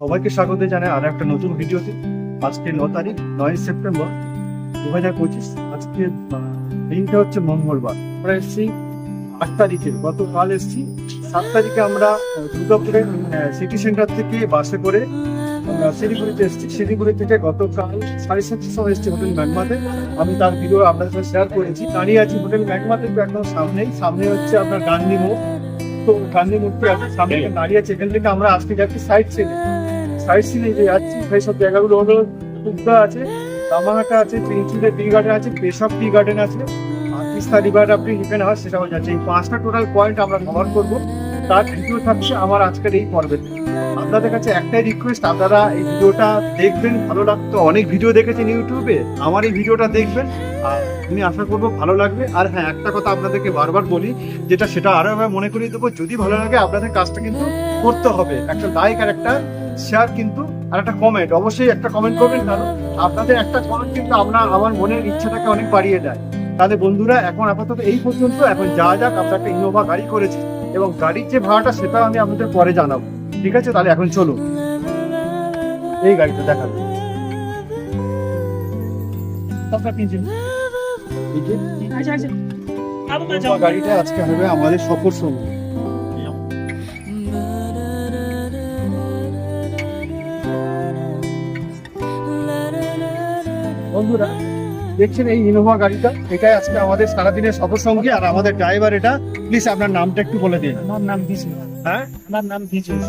সবাইকে স্বাগত জানাই আর একটা নতুন ভিডিওতে। আজকে ন তারিখ নয় সেপ্টেম্বর দু হাজার পঁচিশ। আজকে দিনটা হচ্ছে মঙ্গলবার। আমরা এসেছি আট তারিখে গতকাল এসেছি। সাত তারিখে আমরা দুর্গাপুরের সিটি সেন্টার থেকে বাসে করে আমরা শিলিগুড়িতে এসেছি। শিলিগুড়ি থেকে গতকাল সাড়ে সাতটার সময় এসেছি হোটেল ম্যাগমাতে। আমি তার ভিডিও আপনাদের সাথে শেয়ার করেছি। দাঁড়িয়ে আছি হোটেল ম্যাগমাতে তো একদম সামনেই। সামনে হচ্ছে আপনার গান্ধী মোড়। তো গান্ধী আছে সামনে একটা দাঁড়িয়ে আছে। এখান থেকে আমরা আজকে যাচ্ছি সাইড সিনে সাইড সিনে যে যাচ্ছি সেই সব জায়গাগুলো হলো কুকদা আছে রামাহাটা আছে চিনচুলে টি গার্ডেন আছে, পেশব টি গার্ডেন আছে। তিস্তা রিভার আপনি এখানে হয় সেটাও যাচ্ছে। এই পাঁচটা টোটাল পয়েন্ট আমরা কভার করব। তার ভিডিও থাকছে আমার আজকের এই পর্বেতে আপনাদের কাছে একটাই রিকোয়েস্ট আপনারা এই ভিডিওটা দেখবেন, ভালো লাগতো অনেক ভিডিও দেখেছেন ইউটিউবে, আমার এই ভিডিওটা দেখবেন। আর আমি আশা করব ভালো লাগবে। আর হ্যাঁ একটা কথা আপনাদেরকে বারবার বলি, যেটা সেটা আরও মনে করিয়ে দেবো, যদি ভালো লাগে আপনাদের কাজটা কিন্তু করতে হবে। একটা লাইক আর একটা শেয়ার কিন্তু আর একটা কমেন্ট অবশ্যই একটা কমেন্ট করবেন কারণ আপনাদের একটা কমেন্ট কিন্তু আপনার আমার মনের ইচ্ছাটাকে অনেক বাড়িয়ে দেয় তাহলে বন্ধুরা এখন আপাতত এই পর্যন্ত এখন যা যাক আমরা একটা ইনোভা গাড়ি করেছি এবং গাড়ির যে ভাড়াটা সেটাও আমি আপনাদের পরে জানাব ঠিক আছে তাহলে এখন চলুন এই গাড়িটা দেখাবো গাড়িটা আজকে হবে আমাদের সফর সঙ্গী বন্ধুরা দেখছেন এই ইনোভা গাড়িটা? এটাই আজকে আমাদের সারাদিনের সফর সঙ্গী আর আমাদের ড্রাইভার এটা। প্লিজ আপনার নামটা একটু বলে দিন। আমার নাম বিজয়। হ্যাঁ? আমার নাম বিজয়।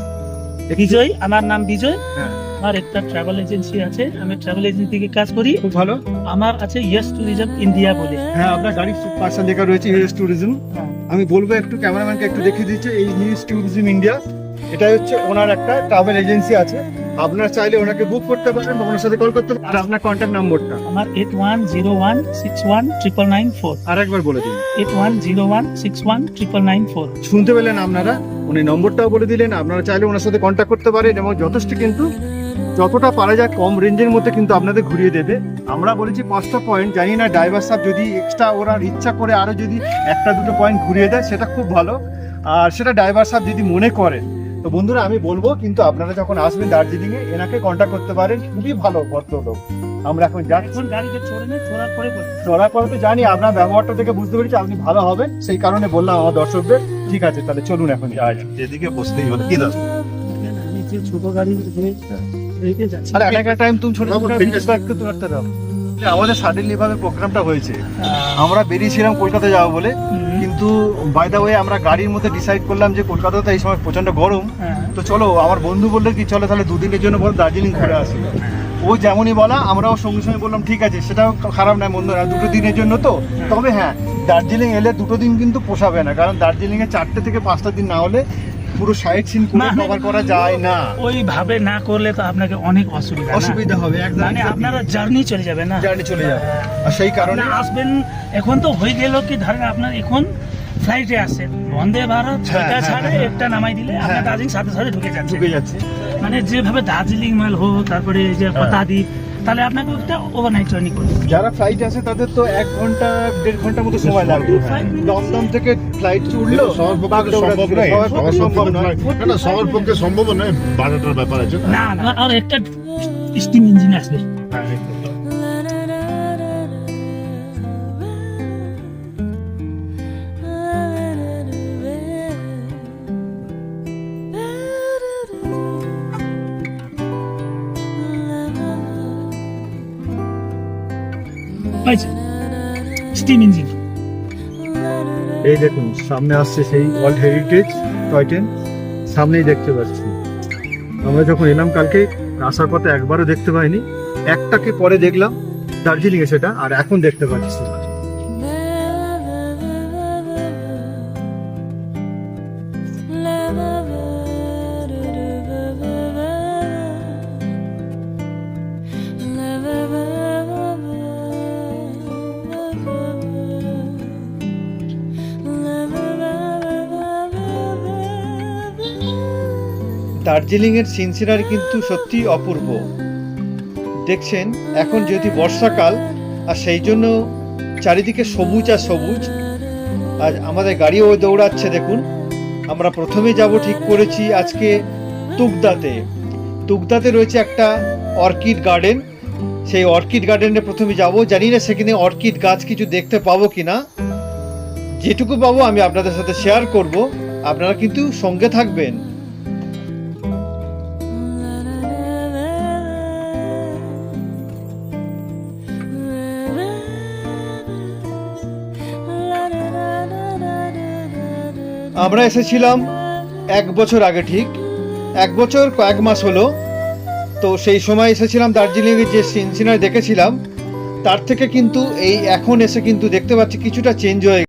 বিজয়? আমার নাম বিজয়? হ্যাঁ। আমার একটা ট্রাভেল এজেন্সি আছে আমি ট্রাভেল এজেন্সি থেকে কাজ করি। খুব ভালো। আমার আছে ইয়েস ট্যুরিজম ইন্ডিয়া বলে। হ্যাঁ আপনার গাড়ির পার্সন লেখা রয়েছে হিউজ ট্যুরিজম আমি বলব একটু ক্যামেরাম্যানকে একটু দেখিয়ে দিচ্ছে এই হিউজ ট্যুরিজম ইন্ডিয়া এটা হচ্ছে ওনার একটা ট্রাভেল এজেন্সি আছে। আপনারা চাইলে ওনাকে বুক করতে পারেন বা ওনার সাথে কল করতে পারেন। আর আপনার কন্ট্যাক্ট নম্বরটা আমার eight one zero one six one triple nine four আরেকবার বলে দিন। Eight one zero one six one triple nine four শুনতে পেলেন আপনারা? উনি নম্বরটাও বলে দিলেন। আপনারা চাইলে ওনার সাথে কন্ট্যাক্ট করতে পারেন এবং যথেষ্ট কিন্তু যতটা পারা যায় কম রেঞ্জের মধ্যে কিন্তু আপনাদের ঘুরিয়ে দেবে। আমরা বলেছি পাঁচটা পয়েন্ট জানি না ড্রাইভার সাহেব যদি এক্সট্রা ওরা ইচ্ছা করে আরও যদি একটা দুটো পয়েন্ট ঘুরিয়ে দেয় সেটা খুব ভালো। আর সেটা ড্রাইভার সাহেব যদি মনে করেন তো বন্ধুরা আমি বলব কিন্তু আপনারা যখন আসবেন দার্জিলিং এ এনাকে কন্ট্যাক্ট করতে পারেন খুবই ভালো ভদ্রলোক। আমরা এখন যাচ্ছি। চড়ার পরে তো জানি আপনার ব্যবহারটা থেকে বুঝতে পেরেছি আপনি ভালো হবেন। সেই কারণে বললাম আমার দর্শকদের ঠিক আছে তাহলে চলুন এখন যাওয়া যাক এদিকে বসতেই হবে। কি ছোট গাড়ি আরে একটা টাইম তুমি ছোট দাও। আমাদের সাডেনলি ভাবে প্রোগ্রামটা হয়েছে। আমরা বেরিয়েছিলাম কলকাতা যাব বলে। কিন্তু বাই দা ওয়ে আমরা গাড়ির মধ্যে ডিসাইড করলাম যে কলকাতাতে এই সময় প্রচণ্ড গরম। হ্যাঁ, তো চলো আমার বন্ধু বলল কি চলো তাহলে দুদিনের জন্য বল দার্জিলিং ঘুরে আসি। ও যেমনই বলা আমরাও সঙ্গে সঙ্গে বললাম ঠিক আছে সেটাও খারাপ নয় মন্দ না দুটো দিনের জন্য তো। তবে হ্যাঁ দার্জিলিং এলে দুটো দিন কিন্তু পোষাবে না কারণ দার্জিলিংয়ে চারটে থেকে পাঁচটা দিন না হলে পুরো সিন। কভার করা যায় না ওইভাবে না করলে তো আপনাকে অনেক অসুবিধা অসুবিধা হবে মানে আপনারা জার্নি চলে যাবে না জার্নি চলে যাবে আর সেই কারণে আসবেন এখন তো হয়ে গেল কি ধরেন আপনার এখন ফ্লাইটে আসেন বন্দে ভারত ছয়টা হ্যাঁ, ছাড়ে হ্যাঁ। একটা নামাই দিলে আপনার হ্যাঁ। দার্জিলিং সাথে সাথে ঢুকে যাচ্ছে ঢুকে যাচ্ছে মানে যেভাবে দার্জিলিং মাল হোক তারপরে যে হ্যাঁ। পতাদ্বীপ তাহলে আপনাকে ওটা ওভারনাইট জার্নি করতে হবে। যারা ফ্লাইট আছে তাদের তো এক ঘণ্টা দেড় ঘণ্টা মতো সময় লাগবে হ্যাঁ। দমদম থেকে ফ্লাইট উঠল সবার পক্ষে তো সম্ভব নয় সবার পক্ষে সম্ভব নয় নয়। না, না সবার পক্ষে সম্ভব নয় বাজারটার ব্যাপার আছে না। না না আর একটা স্টিম ইঞ্জিন আসবে স্টিম ইঞ্জিন। এই দেখুন, সামনে আসছে সেই ওয়ার্ল্ড হেরিটেজ টয় ট্রেন সামনেই দেখতে পাচ্ছি। আমরা যখন এলাম কালকে, আসার পথে একবারও দেখতে পাইনি। একটাকে পরে দেখলাম দার্জিলিংয়ে সেটা, আর এখন দেখতে পাচ্ছি। দার্জিলিং এর সিনসিনারি কিন্তু সত্যি অপূর্ব। দেখছেন, এখন যেহেতু বর্ষাকাল, আর সেই জন্য চারিদিকে সবুজ আর সবুজ, আর আমাদের গাড়িও দৌড়াচ্ছে, দেখুন। আমরা প্রথমে যাব ঠিক করেছি আজকে তুকদাতে তুগদাতে রয়েছে একটা অর্কিড গার্ডেন। সেই অর্কিড গার্ডেনে প্রথমে যাব। জানি না সেখানে অর্কিড গাছ কিছু দেখতে পাবো কি না যেটুকু পাবো আমি আপনাদের সাথে শেয়ার করব। আপনারা কিন্তু সঙ্গে থাকবেন। আমরা এসেছিলাম এক বছর আগে ঠিক। এক বছর কয়েক মাস হলো। তো সেই সময় এসেছিলাম দার্জিলিংয়ে যে সিন সিনারি দেখেছিলাম তার থেকে কিন্তু এই এখন এসে কিন্তু দেখতে পাচ্ছি কিছুটা চেঞ্জ হয়ে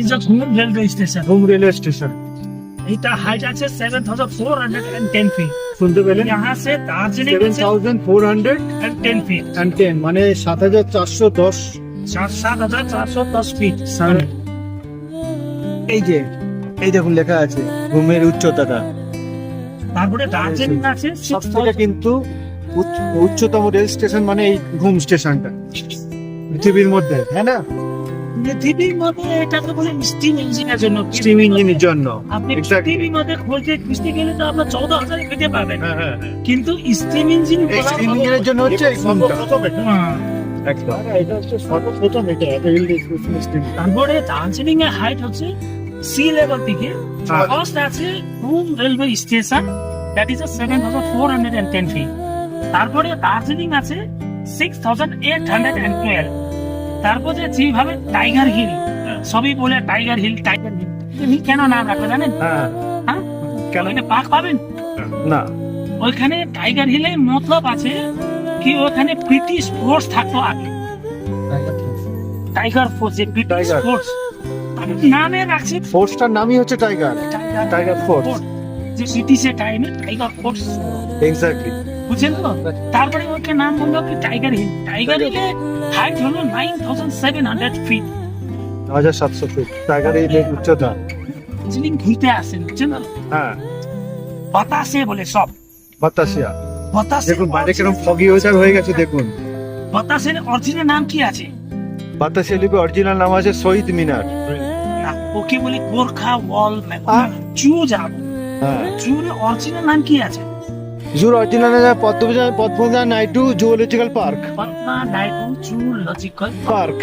is the Ghum railway station home railway station এটা হাইট আছে seven thousand four hundred and ten feet শুনতে পেলেন यहाँ से Darjeeling seven thousand four hundred and ten feet and ten মানে সাত হাজার চারশো দশ सात सात हजार चार सौ दस फीट এই যে এই দেখুন লেখা আছে ঘুমের উচ্চতাটা তারপরে দার্জিলিং আছে সব থেকে কিন্তু উচ্চ- উচ্চতম রেল স্টেশন মানে এই ঘুম স্টেশনটা পৃথিবীর মধ্যে হ্যাঁ না পৃথিবীর মধ্যে এটাকে বলে স্টিম ইঞ্জিনের জন্য স্টিম ইঞ্জিনের জন্য। আপনি খুঁজতে গেলে তো আপনার চৌদ্দ হাজার পেতে পাবেন। হ্যাঁ হ্যাঁ কিন্তু স্টিম ইঞ্জিন স্টিম ইঞ্জিনের জন্য হচ্ছে তারপরে দার্জিলিং এর হাইট হচ্ছে সি লেভেল থেকে হ্যাঁ। ফার্স্ট আছে Ghum railway station that is seven thousand four hundred and ten feet তারপরে দার্জিলিং আছে six thousand eight hundred and twelve তারপরে যেভাবে টাইগার হিল সবই বলে টাইগার হিল টাইগার হিল কেন নাম রাখবে জানেন? হ্যাঁ। হ্যাঁ? কেন? পাক পাবেন? না। ওইখানে টাইগার হিলে মতলব আছে কি ওখানে ব্রিটিশ ফোর্স থাকতো আগে। টাইগার ফোর্স যে ব্রিটিশ. ফোর্স নামে রাখছে। ফোর্সটার নামই হচ্ছে টাইগার Tiger Force. যে ব্রিটিশের টাইমে টাইগার ফোর্স এক্স্যাক্টলি বুঝছেন তো? তারপরে ওকে নাম বলল কি টাইগার হিল টাইগার হিলে হাইট হলো nine thousand seven hundred feet হাজার সাতশো ফিট টাইগার যে উচ্চতা। দার্জিলিং ঘুরতে আসেন বুঝছেন তো? হ্যাঁ। বাতাসে বলে সব। বাতাসিয়া। বাতাসে দেখুন বাইরে কীরকম ফগি ওয়েদার হয়ে গেছে দেখুন। বাতাসের অরিজিনাল নাম কি আছে? বাতাসিয়া লিপি অরিজিনাল নাম আছে শহীদ মিনার। না ওকে বলে গোর্খা ওয়াল যাব হ্যাঁ। জুর অরিজিনাল নাম কি আছে? জুর original Padmaja Padmaja Naidu zoological park park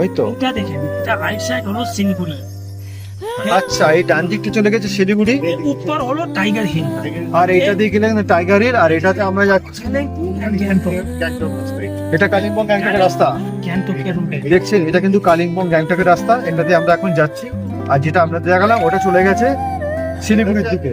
ওই তো। এটা দেখেন এটা রাইট সাইড হলো শিলিগুড়ি। আচ্ছা এই ডান দিকটা চলে গেছে শিলিগুড়ি? উত্তর হলো টাইগার হিল আর এটা দিয়ে গেলে টাইগার হিল আর এটাতে আমরা যাচ্ছি। এটা কালিম্পং গ্যাংটকের রাস্তা। দেখছেন এটা কিন্তু কালিম্পং গ্যাংটকের রাস্তা। এটাতে আমরা এখন যাচ্ছি। আর যেটা আমরা দেখালাম ওটা চলে গেছে শিলিগুড়ির দিকে।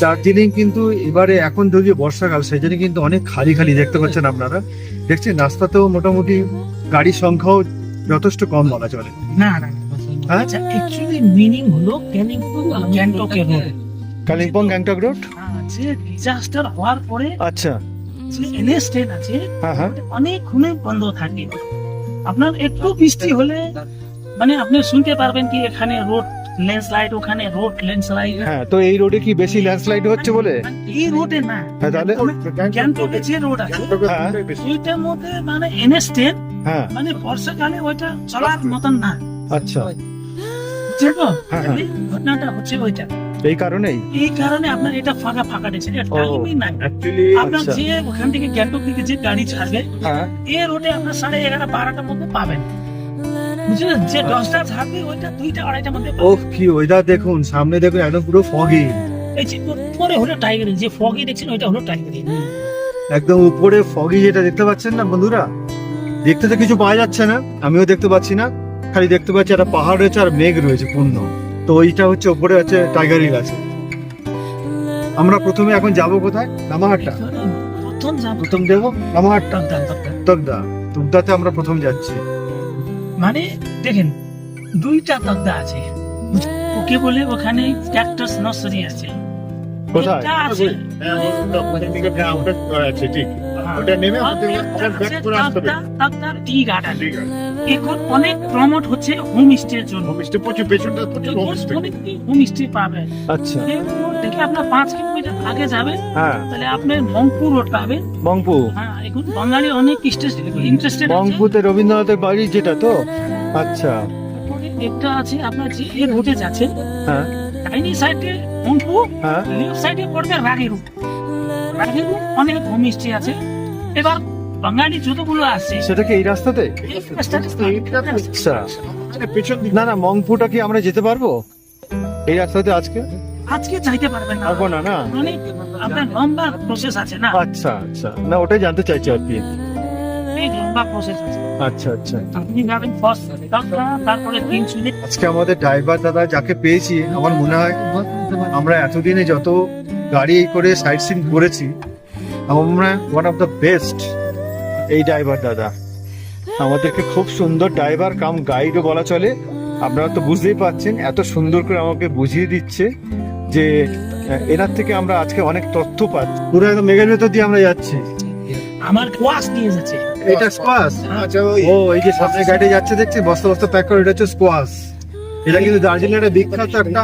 দার্জিলিং কিন্তু এবারে এখন যদিও বর্ষাকাল সেই জন্য কিন্তু অনেক খালি খালি দেখতে পাচ্ছেন আপনারা। দেখছেন রাস্তাতেও মোটামুটি গাড়ির সংখ্যাও যথেষ্ট কম বলা চলে। না হ্যাঁ? আচ্ছা কালিম্পং গ্যাংটক uh, পরে আচ্ছা। হ্যাঁ, হ্যাঁ। বন্ধ থাকে। আপনার একটু বৃষ্টি হলে মানে আপনি শুনতে পারবেন কি এখানে রোড ল্যান্ডস্লাইড ওখানে রোড ল্যান্ডস্লাইড হ্যাঁ তো এই রোডে কি বেশি ল্যান্ডস্লাইড হচ্ছে বলে? এই রোডে না। হ্যাঁ তাহলে গ্যাংটকে যে রোড আছে। ওইটার হ্যাঁ। মধ্যে মানে এনএস হ্যাঁ। মানে বর্ষাকালে ওইটা চলার মতন না। আচ্ছা। হ্যাঁ, হ্যাঁ। ঘটনাটা হচ্ছে ওইটা। এই কারণেই? এই কারণে আপনার এটা ফাঁকা ফাঁকা দিয়েছে আপনার আচ্ছা। যে ওখান থেকে গ্যাংটক থেকে যে গাড়ি ছাড়বে এই রোডে আপনার সাড়ে এগারো বারোটার মধ্যে পাবেন। যে দশটা ছাড়বে ওইটা দুইটা আড়াইটার মধ্যে ও কি ওয়েদার দেখুন সামনে দেখুন একদম পুরো ফগি এই যে পরে হলো টাইগার যে ফগি দেখছেন ওইটা হলো টাইগার একদম উপরে ফগি যেটা দেখতে পাচ্ছেন না বন্ধুরা? দেখতে তো কিছু পাওয়া যাচ্ছে না আমিও দেখতে পাচ্ছি না। খালি দেখতে পাচ্ছি একটা পাহাড় রয়েছে আর মেঘ রয়েছে পূর্ণ। তো ওইটা হচ্ছে উপরে হচ্ছে টাইগার হিল আছে। আমরা প্রথমে এখন যাব কোথায়? নামাহাট্টা প্রথম যাব। প্রথম দেবো নামাহাট্টা তকদা, তকদা। আমরা প্রথম যাচ্ছি। মানে দেখেন দুইটা তকদা আছে। ওকে বলে ওখানে ক্যাক্টাস নার্সারি আছে। এখন অনেক প্রমোট হচ্ছে হোম স্টের জন্য। প্রচুর পেছনটা হোম স্টে আচ্ছা। থেকে আপনার পাঁচ কিলোমিটার আগে যাবেন হ্যাঁ। তাহলে আপনি মংপুর রোড হ্যাঁ এখন বাঙালি অনেক ইন্টারেস্টেড মংপুতে রবীন্দ্রনাথের বাড়ি যেটা তো? আচ্ছা। একটা আছে আপনার যে এর রুটে যাচ্ছে হ্যাঁ। ডাইনি সাইডে হ্যাঁ। লেফট সাইডে পড়বে রাগেরু রাগেরু অনেক হোম স্টে আছে। এবার বাঙালি যতগুলো আছে সেটা কি এই রাস্তাতে? আচ্ছা। মানে পেছন দিকে না না মংপুটা কি আমরা যেতে পারব? এই রাস্তাতে আজকে? আজকে চাইতে পারবেন না। পারব না না। অনেক আপনার লম্বা প্রসেস আছে না? আচ্ছা আচ্ছা। না ওটাই জানতে চাইছি আর কি। লম্বা প্রসেস আছে। আচ্ছা আচ্ছা। আপনি যাবেন ফার্স্ট তারপরে তিন আজকে আমাদের ড্রাইভার দাদা যাকে পেয়েছি আমার মনে হয় আমরা এতদিনে যত গাড়ি করে সাইট সিন করেছি আমরা ওয়ান অফ দ্য বেস্ট এই ড্রাইভার দাদা। আমাদেরকে খুব সুন্দর ড্রাইভার কাম গাইডও বলা চলে। আপনারা তো বুঝতেই পাচ্ছেন এত সুন্দর করে আমাকে বুঝিয়ে দিচ্ছে। যে এনার থেকে আমরা আজকে অনেক তথ্য পাচ্ছি পুরো একদম মেঘের ভেতর দিয়ে আমরা যাচ্ছি। আমার কোয়াস নিয়ে যাচ্ছে। এটা স্কোয়াশ? আচ্ছা ওই ও এই যে সামনে গাড়ি যাচ্ছে দেখছি বস্তা বস্তা প্যাক করে এটা হচ্ছে স্কোয়াশ। এটা কিন্তু দার্জিলিং এর বিখ্যাত একটা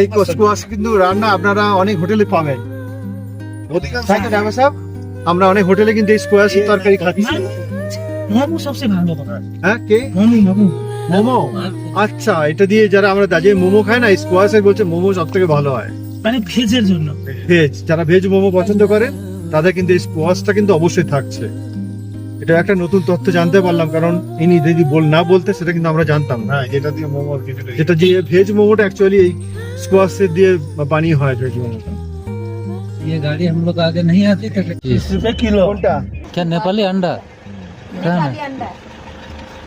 এই স্কোয়াশ কিন্তু রান্না আপনারা অনেক হোটেলে পাবেন। অধিকাংশ তাই তো ড্রাইভার সাহেব? আমরা অনেক হোটেলে কিন্তু এই স্কোয়াশ তরকারি খাচ্ছি। মোমো সবচেয়ে ভালো কথা। হ্যাঁ কে? মোমো মোমো মোমো আচ্ছা এটা দিয়ে যারা আমরা দার্জিলিং মোমো খাই না স্কোয়াশের বলছে মোমো সব থেকে ভালো হয় মানে ভেজের জন্য ভেজ যারা ভেজ মোমো পছন্দ করে তাদের কিন্তু এই স্কোয়াশটা কিন্তু অবশ্যই থাকছে এটা একটা নতুন তথ্য জানতে পারলাম কারণ ইনি যদি বল না বলতে সেটা কিন্তু আমরা জানতাম না হ্যাঁ যেটা দিয়ে মোমো কিছুটা যেটা দিয়ে ভেজ মোমোটা অ্যাকচুয়ালি এই স্কোয়াশের দিয়ে বানিয়ে হয় ভেজ মোমোটা ये गाड़ी हम लोग आगे नहीं आती थे রুপে কিলো কোনটা क्या नेपाली अंडा क्या नेपाली है अंडा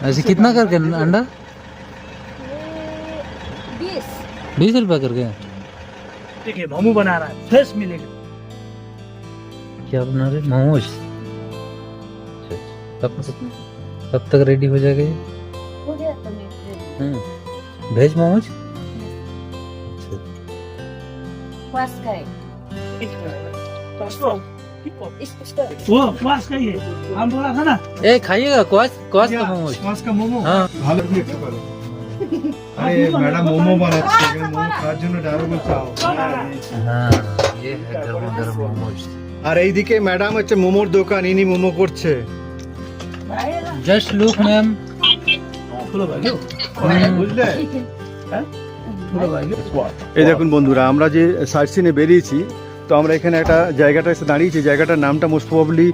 ऐसे कितना करके अंडा? बीस। बीस रुपया करके? देखिए मोमो बना रहा है फ्रेश मिलेगा। क्या बना रहे? मोमोज? कब कब तक रेडी हो जाएगा ये? हो गया तो मैं हम्म, मोमोज? इसका वो क्वास का ही है हम बोला था ना ए खाइएगा क्वास क्वास का मोमोज স্কোয়াশ কা মোমো हाँ ভালো কি একটু করো আরে ম্যাডাম মোমো বানাচ্ছে এখানে মোমো খাওয়ার জন্য ড্রাইভার বলছে আও। हाँ ये है गरम गरम मोमोज আর এইদিকে ম্যাডাম হচ্ছে মোমোর দোকান ইনি মোমো করছে जस्ट लुक मैम বুঝলে হ্যাঁ? এই দেখুন বন্ধুরা আমরা যে সাইট সিনে বেরিয়েছি তো আমরা এখানে একটা জায়গাটা এসে দাঁড়িয়েছি জায়গাটার নামটা মোস্ট প্রবাবলি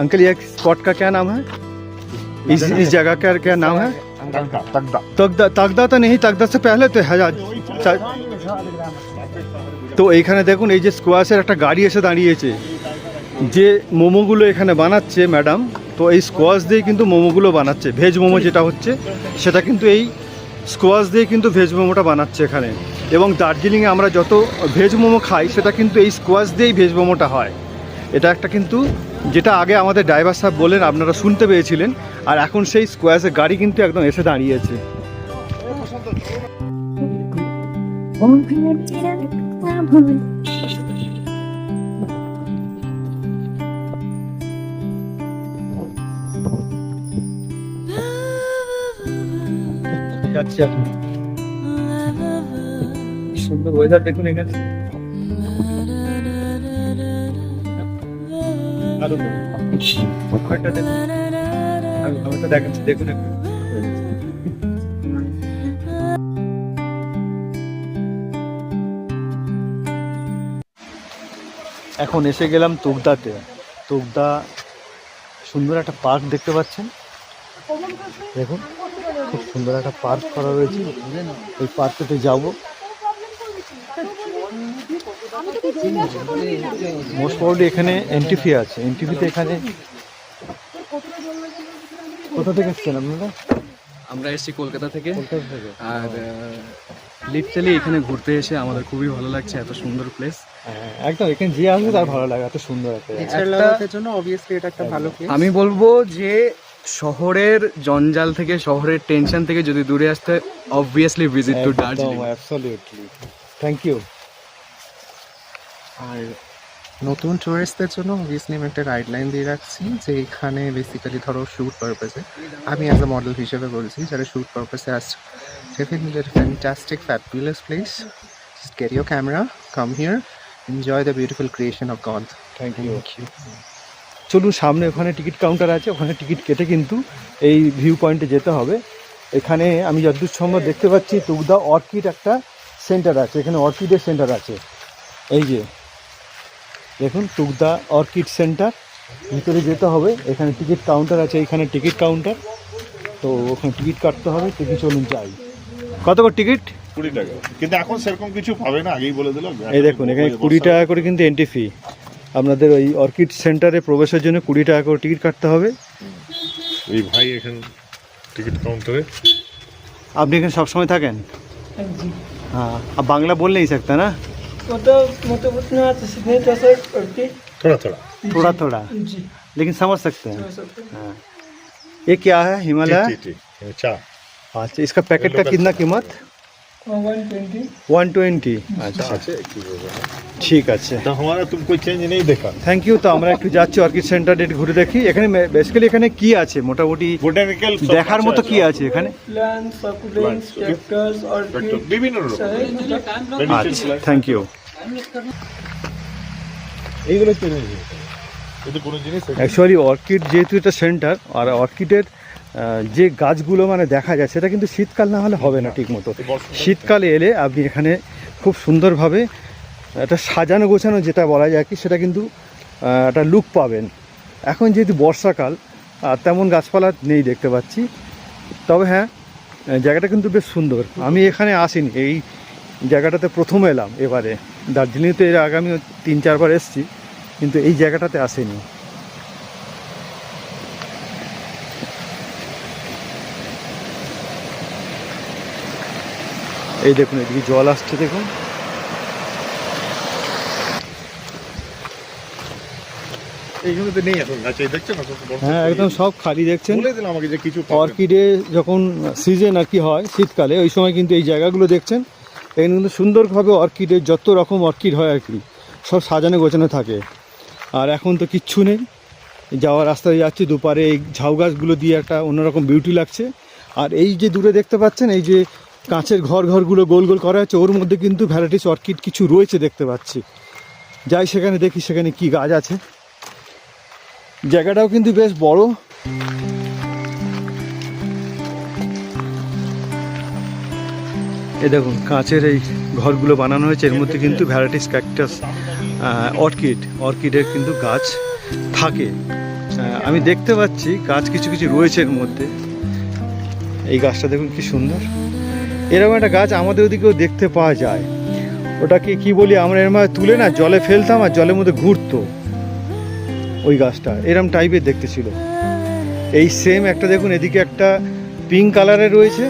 আঙ্কেল ये स्पॉट কা क्या नाम है इस इस जगह का क्या नाम है तगदा तगदा तगदा तो नहीं तगदा से पहले তো এইখানে দেখুন এই যে স্কোয়াশের একটা গাড়ি এসে দাঁড়িয়েছে যে মোমোগুলো এখানে বানাচ্ছে ম্যাডাম তো এই স্কোয়াশ দিয়ে কিন্তু মোমোগুলো বানাচ্ছে ভেজ মোমো যেটা হচ্ছে সেটা কিন্তু এই স্কোয়াশ দিয়ে কিন্তু ভেজ মোমোটা বানাচ্ছে এখানে। এবং দার্জিলিংয়ে আমরা যত ভেজ মোমো খাই, সেটা কিন্তু এই স্কোয়াশ দিয়েই ভেজ মোমোটা হয়। এটা একটা কিন্তু, যেটা আগে আমাদের ড্রাইভার সাহেব বলেন, আপনারা শুনতে পেয়েছিলেন, আর এখন সেই স্কোয়াশের গাড়ি কিন্তু একদম এসে দাঁড়িয়েছে। যাচ্ছি এখন। সুন্দর ওয়েদার দেখুন এখানে। দেখুন। এখন। এসে গেলাম তুগদাতে। তুগদা সুন্দর একটা পার্ক দেখতে পাচ্ছেন। দেখুন। খুব সুন্দর একটা পার্ক করা রয়েছে। ওই পার্কেতে যাব। মোস্ট প্রবলি এখানে এন্ট্রি ফি আছে। এন্ট্রি ফিতে এখানে কোথা থেকে এসছেন আপনারা? আমরা এসেছি কলকাতা থেকে। আর লিটারালি এখানে ঘুরতে এসে আমাদের খুবই ভালো লাগছে এত সুন্দর প্লেস হ্যাঁ, একদম। এখানে যে আসবে তার ভালো লাগে এত সুন্দর একটা জায়গা। আমি বলব যে শহরের জঞ্জাল থেকে শহরের টেনশন থেকে যদি দূরে আসতে obviously visit to Darjeeling absolutely thank you আর নতুন টুরিস্টদের জন্য অবভিয়াসলি আমি একটা গাইডলাইন দিয়ে রাখছি যে এখানে বেসিক্যালি ধরো শ্যুট পারপাসে আমি অ্যাজ আ মডেল হিসেবে বলছি যারা শ্যুট পারপাসে আসছে definitely fantastic fabulous place Just get your camera, come here, enjoy the beautiful creation of God. Thank you চলুন সামনে ওখানে টিকিট কাউন্টার আছে ওখানে টিকিট কেটে কিন্তু এই ভিউ পয়েন্টে যেতে হবে। এখানে আমি যতদূর সম্ভব দেখতে পাচ্ছি টুকদা অর্কিড একটা সেন্টার আছে এখানে অর্কিডের সেন্টার আছে। এই যে দেখুন টুকদা অর্কিড সেন্টার ভিতরে যেতে হবে এখানে টিকিট কাউন্টার আছে এখানে টিকিট কাউন্টার। তো ওখানে টিকিট কাটতে হবে টিকিট চলুন যাই। কত করে টিকিট? কুড়ি টাকা। কিন্তু এখন সেরকম কিছু পাবে না আগেই বলে দিলাম। এই দেখুন এখানে কুড়ি টাকা করে কিন্তু এন্ট্রি ফি আপনাদের ওই অর্কিড সেন্টারে প্রবেশের জন্য কুড়ি টাকা করে টিকিট কাটতে হবে এই ভাই এখানে টিকিট কাউন্টারে আপনি এখানে সবসময় থাকেন हाँ अब बांग्ला बोल नहीं सकता ना मतलब मतलब उतना नहीं था सर करके थोड़ा थोड़ा थोड़ा थोड़ा जी लेकिन समझ सकते हैं हाँ ये क्या है हिमालय टी, टी, टी, चा अच्छा इसका पैकेट का कितना कीमत টোয়েন্টি আচ্ছা। ঠিক আছে। থ্যাংক ইউ আমরা একটু যাচ্ছি অর্কিড সেন্টার ডেট ঘুরে দেখি। এখানে বেসিক্যালি এখানে আছে? মোটামুটি দেখার মতো আছে। এখানে? থ্যাংক ইউ অ্যাকচুয়ালি অর্কিড যেহেতু এটা সেন্টার আর অর্কিডের যে গাছগুলো মানে দেখা যায় সেটা কিন্তু শীতকাল না হলে হবে না ঠিক মতো শীতকালে এলে আপনি এখানে খুব সুন্দরভাবে একটা সাজানো গোছানো যেটা বলা যায় কি সেটা কিন্তু একটা লুক পাবেন। এখন যেহেতু বর্ষাকাল আর তেমন গাছপালা নেই দেখতে পাচ্ছি। তবে হ্যাঁ জায়গাটা কিন্তু বেশ সুন্দর। আমি এখানে আসিনি এই জায়গাটাতে প্রথম এলাম এবারে। দার্জিলিংতে এর আগে আমি তিন চারবার এসেছি কিন্তু এই জায়গাটাতে আসেনি। এই দেখুন এদিকে জল আসছে দেখুন। বড় হ্যাঁ একদম সব খালি দেখছেন। অর্কিডে যখন সিজন আর কি হয় শীতকালে ওই সময় কিন্তু এই জায়গাগুলো দেখছেন। এখানে কিন্তু সুন্দরভাবে অর্কিডের যত রকম অর্কিড হয় আর কি সব সাজানো গোছানো থাকে। আর এখন তো কিচ্ছু নেই। যাওয়ার রাস্তায় যাচ্ছি দুপারে এই ঝাউ গাছগুলো দিয়ে একটা অন্যরকম বিউটি লাগছে। আর এই যে দূরে দেখতে পাচ্ছেন এই যে কাঁচের ঘর ঘরগুলো গোল গোল করা আছে। ওর মধ্যে কিন্তু ভ্যারাইটিস অর্কিড কিছু রয়েছে দেখতে পাচ্ছি। যাই সেখানে দেখি সেখানে কি গাছ আছে। জায়গাটাও কিন্তু বেশ বড়। এই দেখুন, কাঁচের এই ঘরগুলো বানানো হয়েছে। এর মধ্যে কিন্তু ভ্যারাইটিস ক্যাকটাস অর্কিড, অর্কিডের কিন্তু গাছ থাকে। আমি দেখতে পাচ্ছি গাছ কিছু কিছু রয়েছে এর মধ্যে। এই গাছটা দেখুন কি সুন্দর। এরকম একটা গাছ আমাদের ওদিকেও দেখতে পাওয়া যায়। ওটাকে কি বলি আমরা এর মধ্যে তুলে না, জলে ফেলতাম আর জলের মধ্যে ঘুরতো। ওই গাছটা এরম টাইপের দেখতে ছিল। এই সেম একটা দেখুন, এদিকে একটা পিঙ্ক কালারে রয়েছে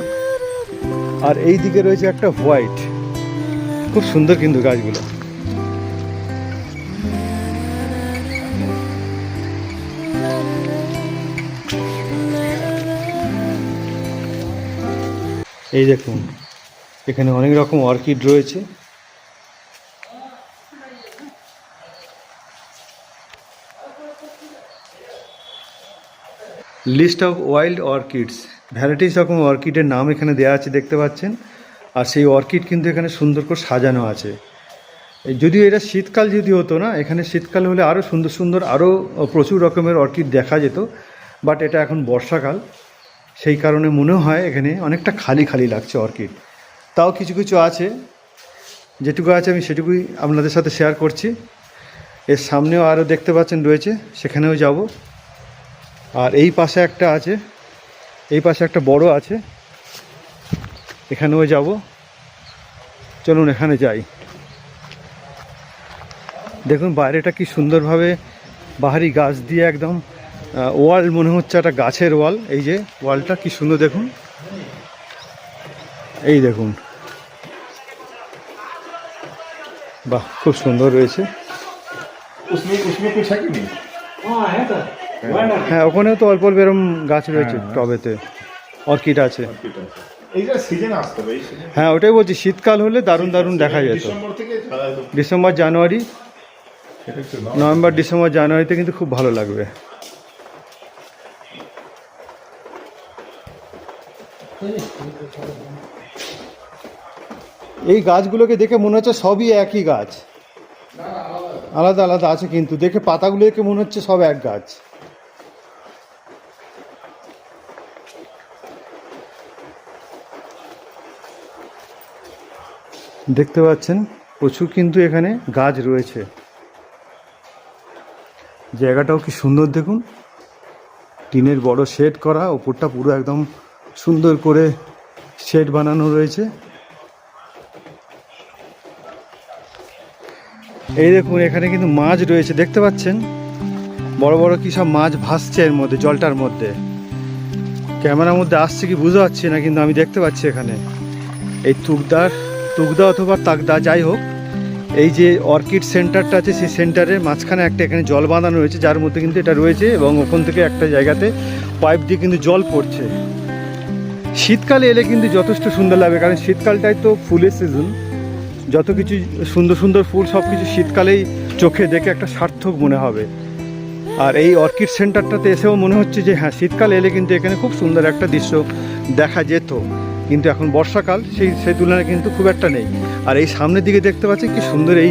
আর এই দিকে রয়েছে একটা হোয়াইট খুব সুন্দর কিন্তু গাছগুলো। এই দেখুন, এখানে অনেক রকম অর্কিড রয়েছে। List of wild orchids, varieties রকম অর্কিডের নাম এখানে দেওয়া আছে, দেখতে পাচ্ছেন। আর সেই অর্কিড কিন্তু এখানে সুন্দর করে সাজানো আছে। যদিও এটা শীতকাল যদি হতো না, এখানে শীতকাল হলে আরও সুন্দর সুন্দর আরও প্রচুর রকমের অর্কিড দেখা যেত, বাট এটা এখন বর্ষাকাল। সেই কারণে মনে হয় এখানে অনেকটা খালি খালি লাগছে অর্কিড। তাও কিছু কিছু আছে, যেটুকু আছে আমি সেটুকুই আপনাদের সাথে শেয়ার করছি। এর সামনেও আরও দেখতে পাচ্ছেন রয়েছে, সেখানেও যাব। আর এই পাশে একটা আছে, এই পাশে একটা বড় আছে, এখানেও যাব। চলুন এখানে যাই। দেখুন বাইরেটা কি সুন্দরভাবে বাহারি গাছ দিয়ে একদম ওয়াল মনে হচ্ছে একটা গাছের ওয়াল। এই যে ওয়ালটা কি সুন্দর দেখুন। এই দেখুন। বাহ খুব সুন্দর রয়েছে। হ্যাঁ।, হ্যাঁ। ওখানেও তো অল্প অল্প এরম গাছ রয়েছে টবেতে। অর্কিড আছে। হ্যাঁ ওটাই বলছি শীতকাল হলে দারুণ দারুণ দেখা যেত। ডিসেম্বর জানুয়ারি নভেম্বর ডিসেম্বর জানুয়ারিতে কিন্তু খুব ভালো লাগবে। এই গাছগুলোকে দেখে মনে হচ্ছে সবই একই গাছ। আলাদা আলাদা আছে কিন্তু, দেখে পাতাগুলো দেখে মনে হচ্ছে সব এক গাছ। দেখতে পাচ্ছেন, প্রচুর কিন্তু এখানে গাছ রয়েছে। জায়গাটাও কি সুন্দর দেখুন। টিনের বড় শেড করা, ওপরটা পুরো একদম সুন্দর করে শেড বানানো রয়েছে। এই দেখুন, এখানে কিন্তু মাছ রয়েছে, দেখতে পাচ্ছেন? বড় বড় কি সব মাছ ভাসছে এর মধ্যে, জলটার মধ্যে। ক্যামেরার মধ্যে আসছে কি বুঝতে পারছি না, কিন্তু আমি দেখতে পাচ্ছি এখানে। এই তুকদার, তুকদা অথবা তাকদা, যাই হোক, এই যে অর্কিড সেন্টারটা আছে, সেই সেন্টারের মাঝখানে একটা এখানে জল বাঁধানো রয়েছে, যার মধ্যে কিন্তু এটা রয়েছে এবং ওখান থেকে একটা জায়গাতে পাইপ দিয়ে কিন্তু জল পড়ছে। শীতকালে এলে কিন্তু যথেষ্ট সুন্দর লাগবে কারণ শীতকালটাই তো ফুলের সিজন যত কিছু সুন্দর সুন্দর ফুল, সব কিছু শীতকালেই চোখে দেখে একটা সার্থক মনে হবে। আর এই অর্কিড সেন্টারটাতে এসেও মনে হচ্ছে যে হ্যাঁ শীতকাল এলে কিন্তু এখানে খুব সুন্দর একটা দৃশ্য দেখা যেত। কিন্তু এখন বর্ষাকাল, সেই সেই তুলনায় কিন্তু খুব একটা নেই। আর এই সামনের দিকে দেখতে পাচ্ছি কি সুন্দর এই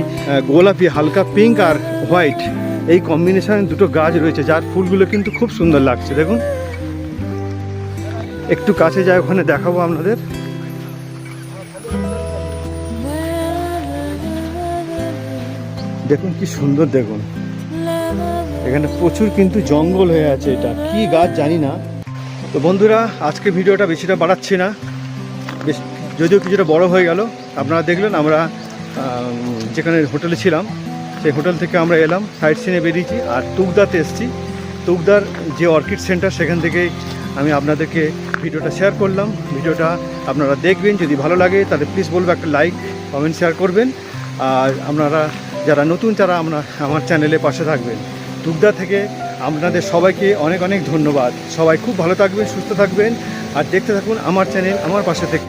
গোলাপি, হালকা পিঙ্ক আর হোয়াইট এই কম্বিনেশনে দুটো গাছ রয়েছে, যার ফুলগুলো কিন্তু খুব সুন্দর লাগছে। দেখুন একটু কাছে যায় ওখানে দেখাবো আপনাদের। দেখুন কি সুন্দর, দেখুন। এখানে প্রচুর কিন্তু জঙ্গল হয়ে আছে এটা। কি গাছ জানি না। তো বন্ধুরা, আজকে ভিডিওটা বেশিটা বাড়াচ্ছি না। বেশ, যদিও কিছুটা বড় হয়ে গেল। আপনারা দেখলেন আমরা যেখানে হোটেলে ছিলাম, সেই হোটেল থেকে আমরা এলাম সাইড সিনে বেরিয়েছি আর তুকদাতে এসেছি। তুকদার যে অর্কিড সেন্টার, সেখান থেকেই আমি আপনাদেরকে ভিডিওটা শেয়ার করলাম। ভিডিওটা আপনারা দেখবেন, যদি ভালো লাগে, তাহলে প্লিজ বলব একটা লাইক কমেন্ট শেয়ার করবেন। আর আপনারা যারা নতুন যারা আমরা, আমার চ্যানেলে পাশে থাকবেন। দুগদা থেকে আপনাদের সবাইকে অনেক অনেক ধন্যবাদ। সবাই খুব ভালো থাকবেন, সুস্থ থাকবেন। আর দেখতে থাকুন আমার চ্যানেল আমার পাশে থেকে।